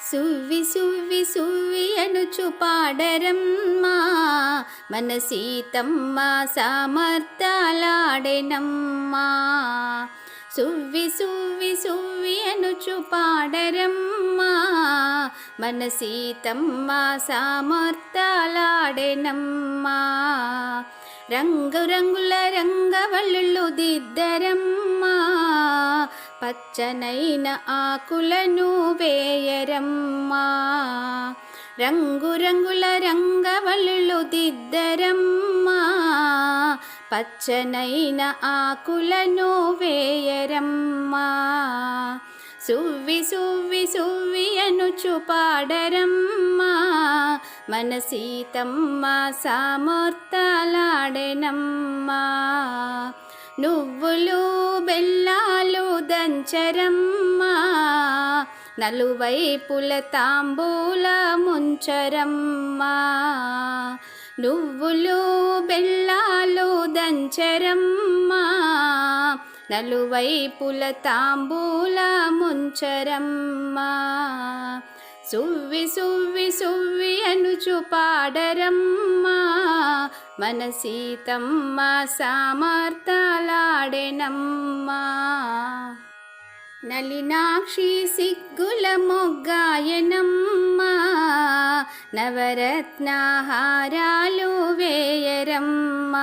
సువ్వి సువ్వి సువ్వి అనుచు పాడరమ్మా. మన సీతమ్మ సమర్థలాడెనమ్మా సువ్వి సువ్వి సువ్వి అనుచు పాడరమ్మా. మన సీతమ్మ సమర్థలాడెనమ్మా రంగు రంగుల రంగవల్లుళ్ళు దిద్దరమ్మా. పచ్చనైన ఆకులను వేయరమ్మా. రంగురంగుల రంగుల దిద్దరమ్మా. పచ్చనైన ఆకులను వేయరమ్మా. సువ్వి సువ్వి సువ్వి అనుచు పాడరమ్మా. మన సీతమ్మ సామర్థలాడెనమ్మా నువ్వులు బెల్లా దంచరమ్మా నలువైపుల తాంబూల ముంచరమ్మా. నువ్వులు బెల్లాలు దంచరమ్మా నలువైపుల తాంబూల ముంచరమ్మా. సువ్వి సువ్వి సువ్వి అనుచు పాడరమ్మా మన సీతమ్మ సామర్థలాడెనమ్మా. నలినాక్షి సిగ్గుల మొగ్గాయనమ్మ నవరత్నహారాలు వేయరమ్మ.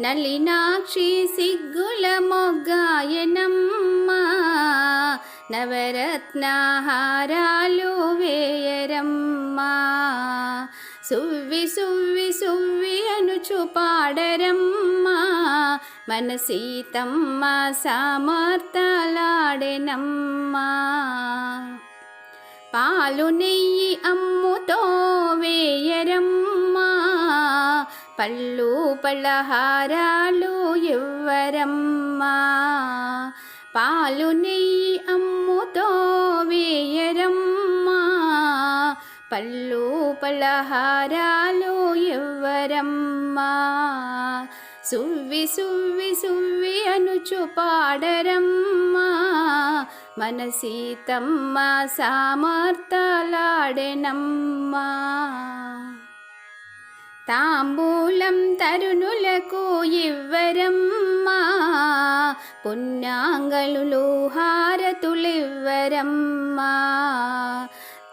నలినాక్షి సిగ్గుల మొగ్గాయనమ్మ నవరత్నహారాలు వేయరమ్మ. సువ్వి సువ్వి సువ్వి అనుచు పాడరమ్మ. మన సీతమ్మ సామర్థలాడెనమ్మా. పాలు నెయ్యి అమ్ముతో వేయరమ్మా. పళ్ళు పలహారాలు ఇవ్వరమ్మా. పాలు నెయ్యి అమ్ముతో వేయరమ్మా. పళ్ళు పలహారాలు ఇవ్వరమ్మా. సువ్వి సువ్వి సువ్వి అనుచు పాడరమ్మా మన సీతమ్మ సామర్థలాడెనమ్మా తాంబూలం తరుణులకు ఇవ్వరమ్మా పుణ్యాంగళులు హారతులివ్వరమ్మా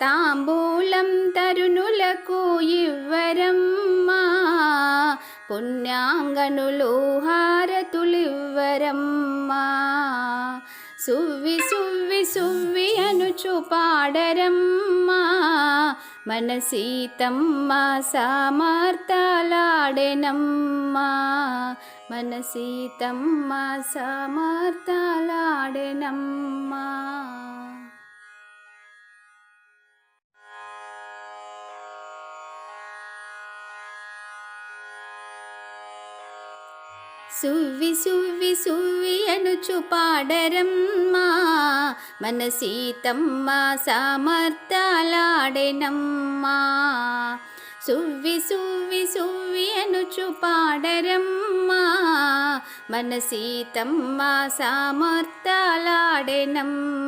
తాంబూలం తరుణులకు ఇవ్వరమ్మా పుణ్యాంగనులు హారతులివ్వరమ్మా. సువ్వి సువ్వి సువ్వి అనుచు పాడరమ్మా. మన సీతమ్మ సామర్థలాడెనమ్మా. మన సీతమ్మ సామర్థలాడెనమ్మా. సువ్వి సువ్వి సువ్వి అనుచు పాడరమ్మా. మన సీతమ్మ సామర్థలాడెనమ్మా సువ్వి సువ్వి సువ్వి అనుచు పాడరమ్మా. మన సీతమ్మ సామర్థలాడెనమ్మా